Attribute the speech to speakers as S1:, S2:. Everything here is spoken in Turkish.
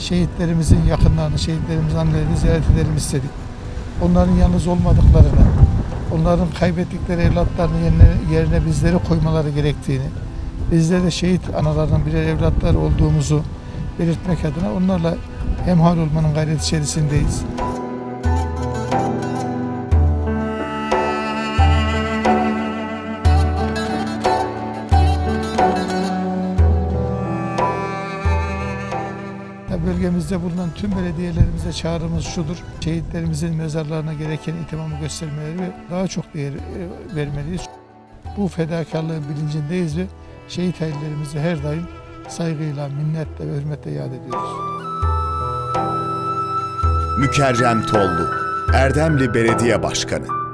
S1: şehitlerimizin yakınlarını, şehitlerimizin annelerini ziyaret edelim istedik. Onların yalnız olmadıklarını, onların kaybettikleri evlatlarının yerine, yerine bizleri koymaları gerektiğini, bizler de şehit analarının birer evlatlar olduğumuzu belirtmek adına onlarla hemhal olmanın gayreti içerisindeyiz. Ya Bölgemizde bulunan tüm belediyelerimize çağrımız şudur. Şehitlerimizin mezarlarına gereken ihtimamı göstermeleri ve daha çok değer e, vermeliyiz. Bu fedakarlığın bilincindeyiz ve şehit ailelerimizi her daim saygıyla, minnetle ve hürmetle yad ediyoruz.
S2: Mükerrem Tollu, Erdemli Belediye Başkanı.